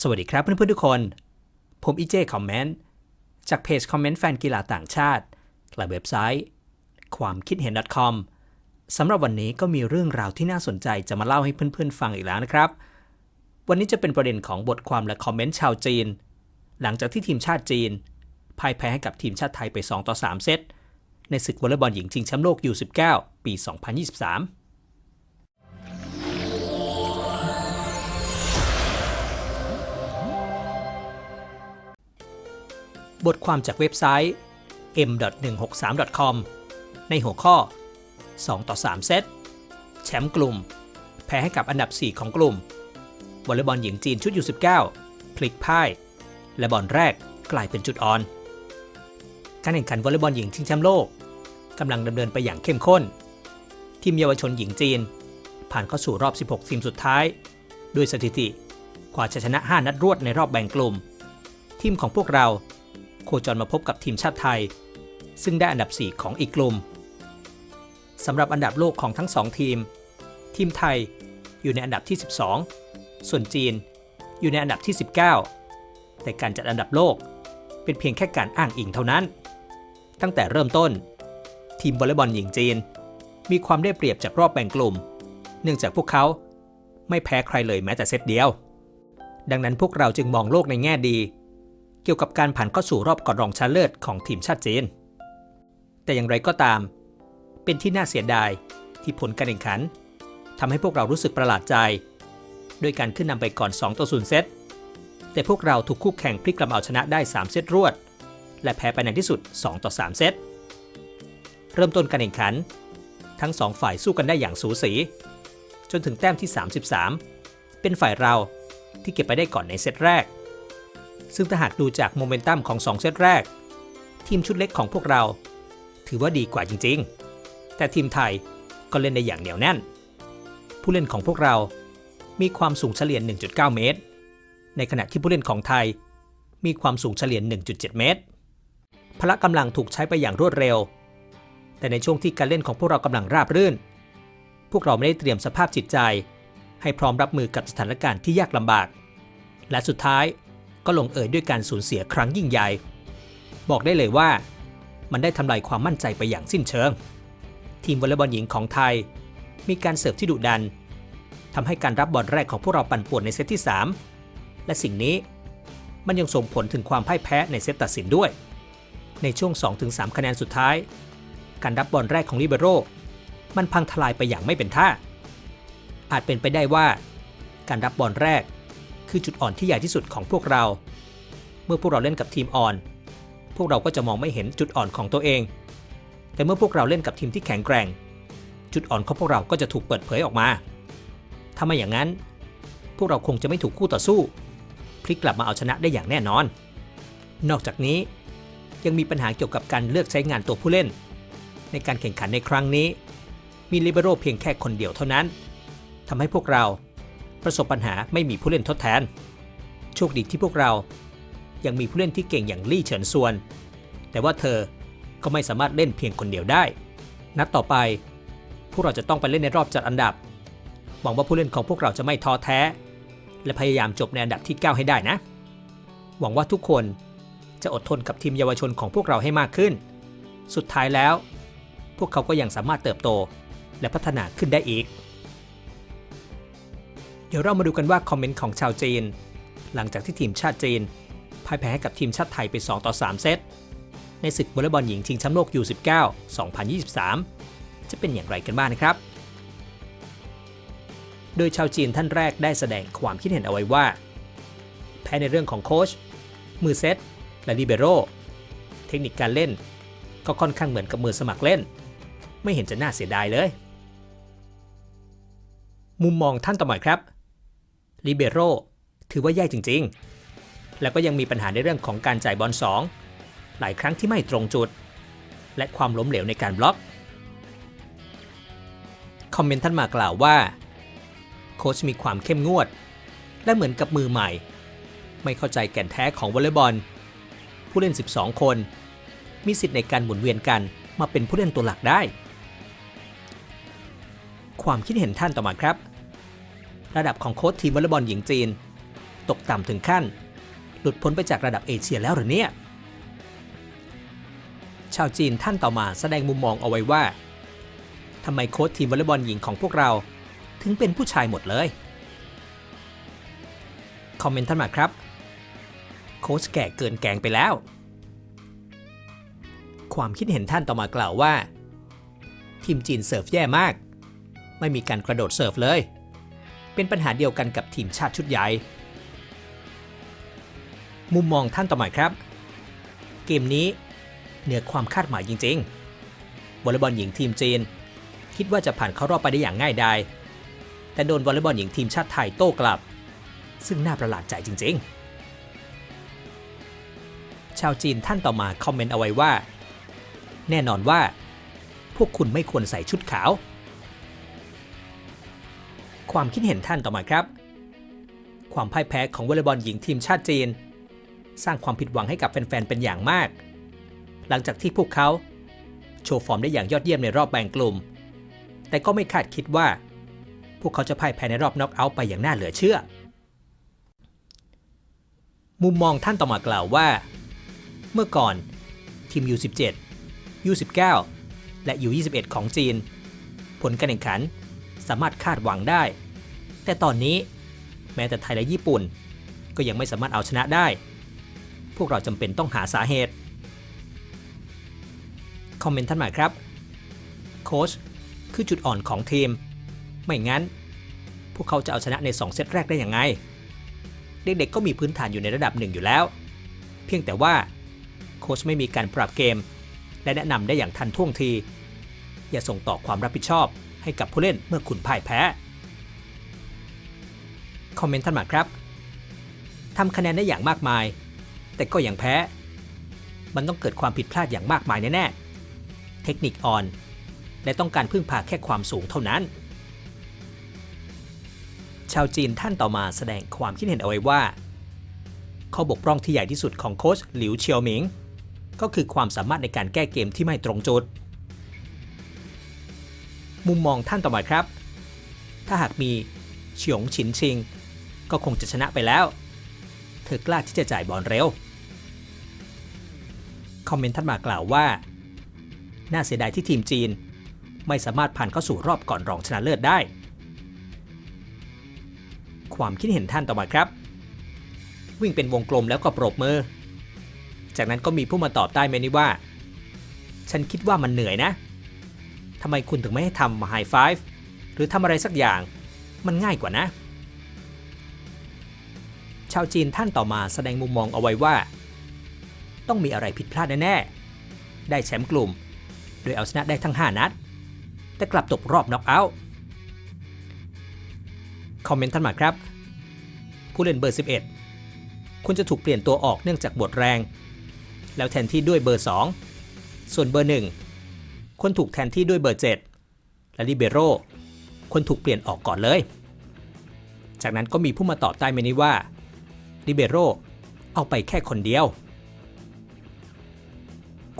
สวัสดีครับเพื่อนๆทุกคน ผมอีเจคอมเมนต์จากเพจคอมเมนต์แฟนกีฬาต่างชาติ และเว็บไซต์ ความคิดเห็น .com สำหรับวันนี้ก็มีเรื่องราวที่น่าสนใจจะมาเล่าให้เพื่อนๆฟังอีกแล้วนะครับ วันนี้จะเป็นประเด็นของบทความและคอมเมนต์ชาวจีน หลังจากที่ทีมชาติจีนพ่ายแพ้ให้กับทีมชาติไทยไป 2 ต่อ 3 เซตในศึกวอลเลย์บอลหญิงชิงแชมป์โลก U19 ปี 2023 บทความจากเว็บไซต์ m.163.com ในหัวข้อ 2 ต่อ 3 เซต แชมป์กลุ่ม แพ้ให้กับอันดับ 4 ของกลุ่มวอลเลย์บอลหญิงจีนชุด U19 พลิกพ่าย และบอลแรกกลายเป็นจุดอ่อน การแข่งขันวอลเลย์บอลหญิงชิงแชมป์โลกกำลังดำเนินไปอย่างเข้มข้น ทีมเยาวชนหญิงจีน ผ่านเข้าสู่รอบ 16 ทีมสุดท้าย ด้วยสถิติกว่าจะชนะ 5 นัดรวดในรอบแบ่งกลุ่ม ทีมของพวกเรา โคจรมาพบกับทีมชาติไทย ซึ่งได้อันดับ 4 ของอีกกลุ่มสำหรับอันดับโลกของทั้ง 2 ทีม ทีมไทยอยู่ในอันดับที่ 12 ส่วนจีนอยู่ในอันดับที่ 19 แต่การจัดอันดับโลกเป็นเพียงแค่การอ้างอิงเท่านั้น ตั้งแต่เริ่มต้น ทีมวอลเลย์บอลหญิงจีน มีความได้เปรียบจากรอบแบ่งกลุ่ม เนื่องจากพวกเขาไม่แพ้ใครเลยแม้แต่เซตเดียว ดังนั้นพวกเราจึงมองโลกในแง่ดี เกี่ยวกับการผ่านเข้าสู่รอบก่อนรองชนะเลิศของทีมชาติจีน แต่อย่างไรก็ตาม เป็นที่น่าเสียดายที่ผลการแข่งขันทำให้พวกเรารู้สึกประหลาดใจ ด้วยการขึ้นนำไปก่อน 2 ต่อ 0 เซต แต่พวกเราถูกคู่แข่งพลิกกลับเอาชนะได้ 3 เซตรวด และแพ้ไปในที่สุด 2 ต่อ 3 เซต เริ่มต้นการแข่งขัน ทั้ง 2 ฝ่ายสู้กันได้อย่างสูสี จนถึงแต้มที่ 33 เป็นฝ่ายเราที่เก็บไปได้ก่อนในเซตแรก ซึ่งถ้าหากดูจากโมเมนตัมของ 2 เซตแรก ทีมชุดเล็กของพวกเรา ถือว่าดีกว่าจริงๆ แต่ทีมไทยก็เล่นได้อย่างเหนียวแน่น ผู้เล่นของพวกเรามีความสูงเฉลี่ย 1.9 เมตร ในขณะที่ผู้เล่นของไทย มีความสูงเฉลี่ย 1.7 เมตร พละกำลังถูกใช้ไปอย่างรวดเร็ว แต่ในช่วงที่การเล่นของพวกเรากำลังราบรื่น พวกเราไม่ได้เตรียมสภาพจิตใจ ให้พร้อมรับมือกับสถานการณ์ที่ยากลำบาก และสุดท้าย ก็ลงเอยด้วยการสูญเสียครั้งยิ่งใหญ่ บอกได้เลยว่า มันได้ทำลายความมั่นใจไปอย่างสิ้นเชิง ทีมวอลเลย์บอลหญิงของไทย มีการเสิร์ฟที่ดุดันทำให้การรับบอลแรกของพวกเราปั่นป่วนในเซตที่ 3 และสิ่งนี้มันยังส่งผลถึงความพ่ายแพ้ในเซตตัดสินด้วย ในช่วง 2-3 คะแนนสุดท้าย การรับบอลแรกของลิเบโรมันพังทลายไปอย่างไม่เป็นท่า อาจเป็นไปได้ว่า การรับบอลแรก คือจุดอ่อนที่ใหญ่ที่สุดของพวกเรา เมื่อพวกเราเล่นกับทีมอ่อน พวกเราก็จะมองไม่เห็นจุดอ่อนของตัวเอง แต่เมื่อพวกเราเล่นกับทีมที่แข็งแกร่ง จุดอ่อนของพวกเราก็จะถูกเปิดเผยออกมาถ้าไม่อย่างนั้น พวกเราคงจะไม่ถูกคู่ต่อสู้ พลิกกลับมาเอาชนะได้อย่างแน่นอน นอกจากนี้ยังมีปัญหาเกี่ยวกับการเลือกใช้งานตัวผู้เล่น ในการแข่งขันในครั้งนี้ มีลิเบโรเพียงแค่คนเดียวเท่านั้นทำให้พวกเรา ประสบปัญหาไม่มีผู้เล่นทดแทน โชคดีที่พวกเรา ยังมีผู้เล่นที่เก่งอย่างลี่เฉินซวน แต่ว่าเธอก็ไม่สามารถเล่นเพียงคนเดียวได้ นัดต่อไป พวกเราจะต้องไปเล่นในรอบจัดอันดับ หวังว่าผู้เล่นของพวกเราจะไม่ท้อแท้ และพยายามจบในอันดับที่ 9 ให้ได้นะ หวังว่าทุกคนจะอดทนกับทีมเยาวชนของพวกเราให้มากขึ้น สุดท้ายแล้ว พวกเขาก็ยังสามารถเติบโตและพัฒนาขึ้นได้อีก ดี๋ยวเรามาดูกันว่าคอมเมนต์ของชาวจีน หลังจากที่ทีมชาติจีนพ่ายแพ้ให้กับทีมชาติไทยไป2ต่อ3เซตในศึกวอลเลย์บอลหญิงชิงแชมป์โลก U19 2023 จะเป็นอย่างไรกันบ้างนะครับ โดยชาวจีนท่านแรกได้แสดงความคิดเห็นเอาไว้ว่า แพ้ในเรื่องของโค้ชมือเซตและลิเบโรเทคนิคการเล่น ก็ค่อนข้างเหมือนกับมือสมัครเล่น ไม่เห็นจะน่าเสียดายเลย มุมมองท่านต่อมาครับ ลิเบโรถือว่าแย่จริง ๆ แล้วก็ยังมีปัญหาในเรื่องของการจ่ายบอลสองหลายครั้งที่ไม่ตรงจุด และความล้มเหลวในการบล็อกคอมเมนต์ท่านมากล่าวว่า โค้ชมีความเข้มงวด และเหมือนกับมือใหม่ ไม่เข้าใจแก่นแท้ของวอลเลย์บอล ผู้เล่น 12 คน มีสิทธิ์ในการหมุนเวียนกันมาเป็นผู้เล่นตัวหลักได้ ความคิดเห็นท่านต่อมาครับ ระดับของโค้ชทีมวอลเลย์บอลหญิงจีน ตกต่ำถึงขั้น หลุดพ้นไปจากระดับเอเชียแล้วหรือเนี่ย ชาวจีนท่านต่อมาแสดงมุมมองเอาไว้ว่าทำไมโค้ชทีมวอลเลย์บอลหญิงของพวกเรา ถึงเป็นผู้ชายหมดเลย คอมเมนต์ท่านมาครับ โค้ชแก่เกินแกงไปแล้ว ความคิดเห็นท่านต่อมากล่าวว่า ทีมจีนเสิร์ฟแย่มาก ไม่มีการกระโดดเสิร์ฟเลย เป็นปัญหาเดียวกันกับทีมชาติชุดใหญ่ มุมมองท่านต่อมาครับ เกมนี้เหนือความคาดหมายจริงๆวอลเลย์บอลหญิงทีมจีน คิดว่าจะผ่านเข้ารอบไปได้อย่างง่ายดายแต่โดนวอลเลย์บอลหญิงทีมชาติไทยโต้กลับ ซึ่งน่าประหลาดใจจริง ๆ ชาวจีนท่านต่อมาคอมเมนต์เอาไว้ว่า แน่นอนว่า พวกคุณไม่ควรใส่ชุดขาว ความคิดเห็นท่านต่อมาครับ ความพ่ายแพ้ของวอลเลย์บอลหญิงทีมชาติจีน สร้างความผิดหวังให้กับแฟนๆเป็นอย่างมาก หลังจากที่พวกเขา โชว์ฟอร์มได้อย่างยอดเยี่ยมในรอบแบ่งกลุ่ม แต่ก็ไม่คาดคิดว่า พวกเขาจะพ่ายแพ้ในรอบน็อกเอาท์ไปอย่างน่าเหลือเชื่อ มุมมองท่านต่อมากล่าวว่า เมื่อก่อนทีม U17 U19 และ U21 ของจีน ผลการแข่งขัน สามารถคาดหวังได้ แต่ตอนนี้แม้แต่ไทยและญี่ปุ่น ก็ยังไม่สามารถเอาชนะได้ พวกเราจำเป็นต้องหาสาเหตุ คอมเมนต์ท่านหม่ครับ โค้ชคือจุดอ่อนของทีม ไม่งั้น พวกเขาจะเอาชนะใน 2 เซตแรกได้อย่างไง เด็กๆก็มีพื้นฐานอยู่ในระดับหนึ่งอยู่แล้ว เพียงแต่ว่าโค้ชไม่มีการปรับเกม และแนะนำได้อย่างทันท่วงที อย่าส่งต่อความรับผิดชอบ ให้กับผู้เล่นเมื่อคุณพ่ายแพ้ คอมเมนต์ท่านมาครับทำคะแนนได้อย่างมากมาย แต่ก็ยังแพ้ มันต้องเกิดความผิดพลาดอย่างมากมายแน่ๆ เทคนิคอ่อน และต้องการพึ่งพาแค่ความสูงเท่านั้น ชาวจีนท่านต่อมาแสดงความคิดเห็นเอาไว้ว่า ข้อบกพร่องที่ใหญ่ที่สุดของโค้ชหลิวเชียวหมิง ก็คือความสามารถในการแก้เกมที่ไม่ตรงจุด มุมมองท่านต่อมาครับ ถ้าหากมีเฉียงฉินชิง ก็คงจะชนะไปแล้ว เธอกล้าที่จะจ่ายบอลเร็ว คอมเมนต์ท่านมากล่าวว่า น่าเสียดายที่ทีมจีน ไม่สามารถผ่านเข้าสู่รอบก่อนรองชนะเลิศได้ ความคิดเห็นท่านต่อมาครับ วิ่งเป็นวงกลมแล้วก็ปรบมือ จากนั้นก็มีผู้มาตอบใต้เมนี้ว่า ฉันคิดว่ามันเหนื่อยนะ ทำไมคุณถึงไม่ให้ทำไฮไฟฟ์หรือทำอะไรสักอย่าง มันง่ายกว่านะ ชาวจีนท่านต่อมาแสดงมุมมองเอาไว้ว่า ต้องมีอะไรผิดพลาดแน่ๆ ได้แชมป์กลุ่ม โดยเอาชนะได้ทั้ง 5 นัด แต่กลับตกรอบน็อกเอาท์คอมเมนต์ท่านมาครับ ผู้เล่นเบอร์ 11 คุณจะถูกเปลี่ยนตัวออกเนื่องจากบทแรง แล้วแทนที่ด้วยเบอร์ 2 ส่วนเบอร์ 1 คนถูกแทนที่ด้วยเบอร์ 7 และลิเบโรคนถูกเปลี่ยนออกก่อนเลย จากนั้นก็มีผู้มาตอบใต้เมนี้ว่าลิเบโรเอาไปแค่คนเดียว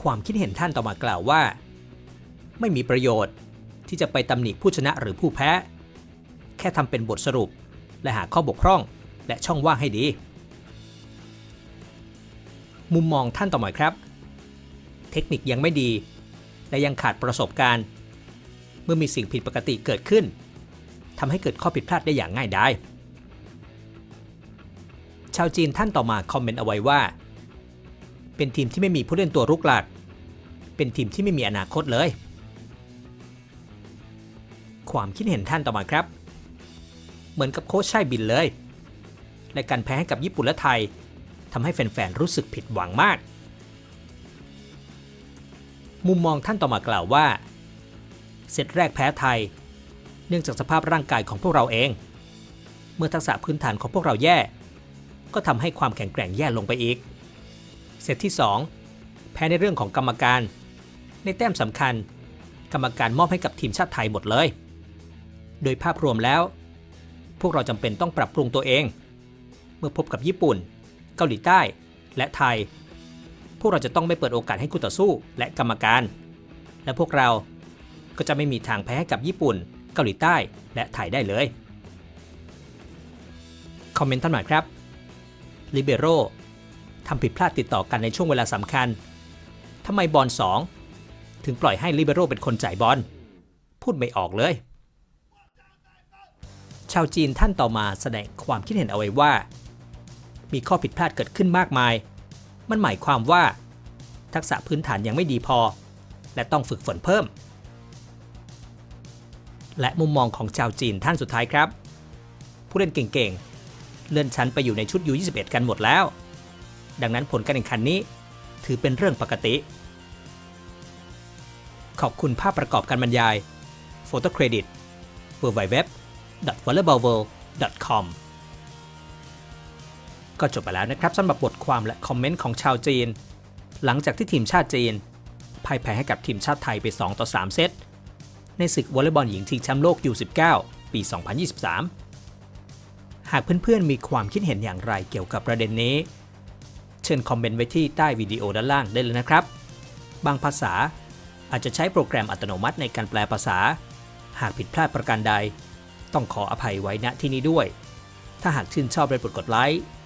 ความคิดเห็นท่านต่อมากล่าวว่า ไม่มีประโยชน์ที่จะไปตำหนิผู้ชนะหรือผู้แพ้ แค่ทำเป็นบทสรุปและหาข้อบกพร่องและช่องว่างให้ดี มุมมองท่านต่อมาครับ เทคนิคยังไม่ดี และยังขาดประสบการณ์ เมื่อมีสิ่งผิดปกติเกิดขึ้นทำให้เกิดข้อผิดพลาดได้อย่างง่ายดายชาวจีนท่านต่อมาคอมเมนต์เอาไว้ว่า เป็นทีมที่ไม่มีผู้เล่นตัวรุกหลัก เป็นทีมที่ไม่มีอนาคตเลย ความคิดเห็นท่านต่อมาครับ เหมือนกับโค้ชใช่บินเลย และการแพ้ให้กับญี่ปุ่นและไทยทำให้แฟนๆรู้สึกผิดหวังมาก มุมมองท่านต่อมากล่าวว่าเซตแรกแพ้ไทย เนื่องจากสภาพร่างกายของพวกเราเอง เมื่อทักษะพื้นฐานของพวกเราแย่ ก็ทำให้ความแข็งแกร่งแย่ลงไปอีก เซตที่ 2 แพ้ในเรื่องของกรรมการ ในแต้มสำคัญ กรรมการมอบให้กับทีมชาติไทยหมดเลย โดยภาพรวมแล้ว พวกเราจำเป็นต้องปรับปรุงตัวเอง เมื่อพบกับญี่ปุ่น เกาหลีใต้ และไทย วกเราจะต้องไม่เปิดโอกาสให้คู่ต่อสู้ และกรรมการ และพวกเราก็จะไม่มีทางแพ้ให้กับญี่ปุ่น เกาหลีใต้ และไทยได้เลย คอมเมนต์ท่านหน่อยครับลิเบโรทำผิดพลาดติดต่อกันในช่วงเวลาสำคัญทำไมบอลสองถึงปล่อยให้ลิเบโรเป็นคนจ่ายบอล พูดไม่ออกเลย ชาวจีนท่านต่อมาแสดงความคิดเห็นเอาไว้ว่า มีข้อผิดพลาดเกิดขึ้นมากมาย มันหมายความว่า ทักษะพื้นฐานยังไม่ดีพอ และต้องฝึกฝนเพิ่ม และมุมมองของชาวจีนท่านสุดท้ายครับ ผู้เล่นเก่งๆ เลื่อนชั้นไปอยู่ในชุด U21 กันหมดแล้ว ดังนั้นผลการแข่งขันนี้ ถือเป็นเรื่องปกติ ขอบคุณภาพประกอบการบรรยาย โฟโต้เครดิต w w w v o l l e y b a l l w o r l d c o m ก็จบไปแล้วนะครับสำหรับบทความและคอมเมนต์ของชาวจีน หลังจากที่ทีมชาติจีนพ่ายแพ้ให้กับทีมชาติไทยไป 2 ต่อ 3 เซต ในศึกวอลเลย์บอลหญิงชิงแชมป์โลก U19 ปี 2023 หากเพื่อนๆมีความคิดเห็นอย่างไรเกี่ยวกับประเด็นนี้ เชิญคอมเมนต์ไว้ที่ใต้วิดีโอด้านล่างได้เลยนะครับ บางภาษาอาจจะใช้โปรแกรมอัตโนมัติในการแปลภาษา หากผิดพลาดประการใด ต้องขออภัยไว้ณที่นี้ด้วย ถ้าหากชื่นชอบได้โปรดกดไลค์